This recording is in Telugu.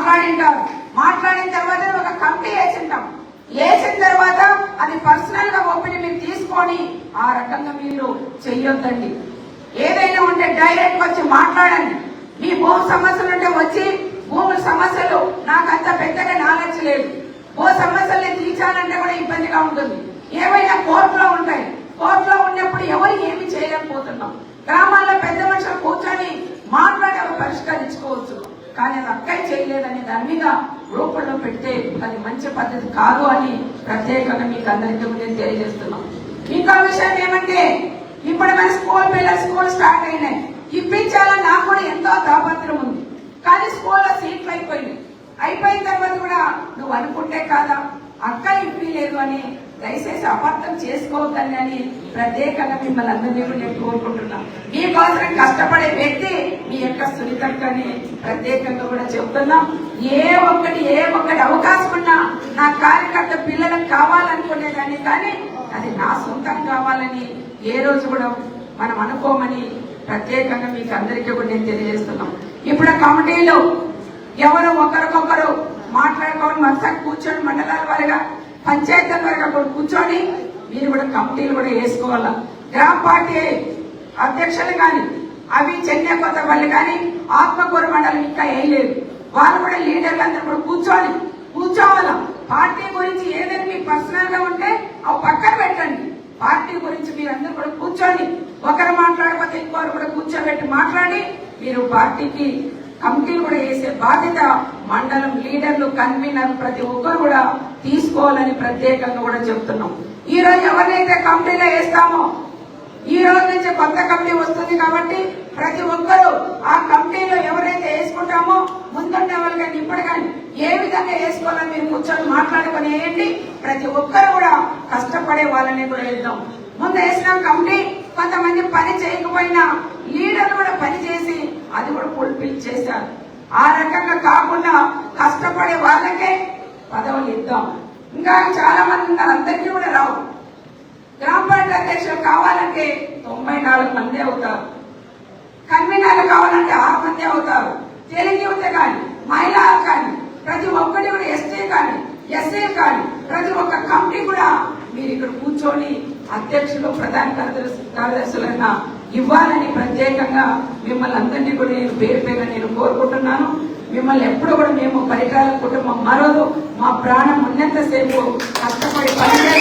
మాట్లాడింటారు. మాట్లాడిన తర్వాత ఒక కమిటీ వేసింటాం. వేసిన తర్వాత అది పర్సనల్గా ఓపెన్ మీరు తీసుకొని ఆ రకంగా మీరు చెయ్యొద్దండి. ఏదైనా ఉంటే డైరెక్ట్ వచ్చి మాట్లాడండి. మీ భూమి సమస్యలు ఉంటే వచ్చి భూముల సమస్యలు నాకు అంత పెద్దగా నాలెడ్జ్ లేదు. భూ సమస్యల్ని తీర్చాలంటే కూడా ఇబ్బందిగా ఉంటుంది. ఏవైనా కోర్టులో ఉంటాయి. కోర్టులో ఉన్నప్పుడు ఎవరు ఏమి చేయలేకపోతున్నాం. గ్రామాల్లో పెద్ద మనుషులు కూర్చొని మాట్లాడి పరిష్కరించుకోవచ్చు కానీ అది అక్కడే చేయలేదని దాని మీద రూపంలో పెడితే అది మంచి పద్ధతి కాదు అని ప్రత్యేకంగా మీకు అందరికీ నేను తెలియజేస్తున్నాం. ఇంకో విషయం ఏమంటే ఇప్పుడు మన స్కూల్ పిల్లలు స్కూల్ స్టార్ట్ అయినాయి. ఇప్పించాలని నాకు కూడా ఎంతో తాపత్రం ఉంది. కానీ స్కూల్లో సీట్లు అయిపోయినాయి. అయిపోయిన తర్వాత కూడా నువ్వు అనుకుంటే కాదా? అక్క ఇప్పిలేదు అని దయచేసి అపార్థం చేసుకోవద్దని అని ప్రత్యేకంగా మిమ్మల్ని అందరినీ కూడా నేను కోరుకుంటున్నాను మీకోసం కష్టపడే వ్యక్తి మీ యొక్క సునీతక్కని ప్రత్యేకంగా కూడా చెప్తున్నాం. ఏ ఒక్కటి ఏ ఒక్కటి అవకాశం ఉన్నా నా కార్యకర్త పిల్లలకు కావాలనుకునేదాన్ని కానీ అది నా సొంతం కావాలని ఏ రోజు కూడా మనం అనుకోమని ప్రత్యేకంగా మీకు అందరికీ కూడా నేను తెలియజేస్తున్నాం. ఇప్పుడు కమిటీలో ఎవరు ఒకరికొకరు మాట్లాడుకోవడం కూర్చొని మండలాల వారిగా పంచాయతీల వారిగా కూడా కూర్చొని మీరు కూడా కమిటీలు కూడా వేసుకోవాలా? గ్రామ పార్టీ అధ్యక్షులు కానీ అవి చెన్నై కొత్త వాళ్ళు కానీ ఆత్మకూరు మండలం ఇంకా వేయలేదు వాళ్ళు కూడా లీడర్లు అందరూ కూడా కూర్చోవాలి కూర్చోవాలా? పార్టీ గురించి ఏదైనా మీకు పర్సనల్గా ఉంటే అవి పక్కన పెట్టండి. పార్టీ గురించి మీరందరూ కూడా కూర్చోండి ఒకరు మాట్లాడకపోతే ఇంకొకరు కూడా కూర్చోబెట్టి మాట్లాడి మీరు పార్టీకి కమిటీలు కూడా వేసే బాధ్యత మండలం లీడర్లు కన్వీనర్ ప్రతి ఒక్కరు కూడా తీసుకోవాలని ప్రత్యేకంగా కూడా చెప్తున్నాం. ఈ రోజు ఎవరినైతే కమిటీలో వేస్తామో ఈ రోజు నుంచి కొత్త కమిటీ వస్తుంది కాబట్టి ప్రతి ఒక్కరూ ఆ కమిటీలో ఎవరైతే వేసుకుంటామో ముందున్న వాళ్ళు కానీ ఇప్పుడు కానీ ఏ విధంగా వేసుకోవాలని మీరు కూర్చొని మాట్లాడుకొని వేయండి ప్రతి ఒక్కరు కూడా కష్టపడే వాళ్ళని కూడా వెళ్దాం ముందు వేసిన కమిటీ కొంతమంది పని చేయకపోయినా లీడర్లు కూడా పని చేసి అది కూడా ఫుల్ఫిల్ చేశారు ఆ రకంగా కాకుండా కష్టపడే వాళ్ళకే పదవులు ఇద్దాం. ఇంకా చాలా మంది ఉన్నారు. అందరికీ కూడా రావు. గ్రామ పంచాయతీ అధ్యక్షులు కావాలంటే తొంభై నాలుగు మంది అవుతారు. కన్వీనర్లు కావాలంటే ఆరు మంది అవుతారు. తెలుగు యువత కానీ మహిళలు కానీ ప్రతి ఒక్కటి కూడా ఎస్టీ కానీ ఎస్ఏ కానీ ప్రతి ఒక్క కంపెనీ కూడా మీరు ఇక్కడ కూర్చొని అధ్యక్షులు ప్రధాన కార్యదర్శి కార్యదర్శులైనా ఇవ్వాలని ప్రత్యేకంగా మిమ్మల్ని అందరినీ కూడా నేను పేరు పేరుగా నేను కోరుకుంటున్నాను. మిమ్మల్ని ఎప్పుడు కూడా మేము పరికరాల కుటుంబం మరోదు మా ప్రాణం ఉన్నంతసేపు కష్టపడి పనిచేయాలి.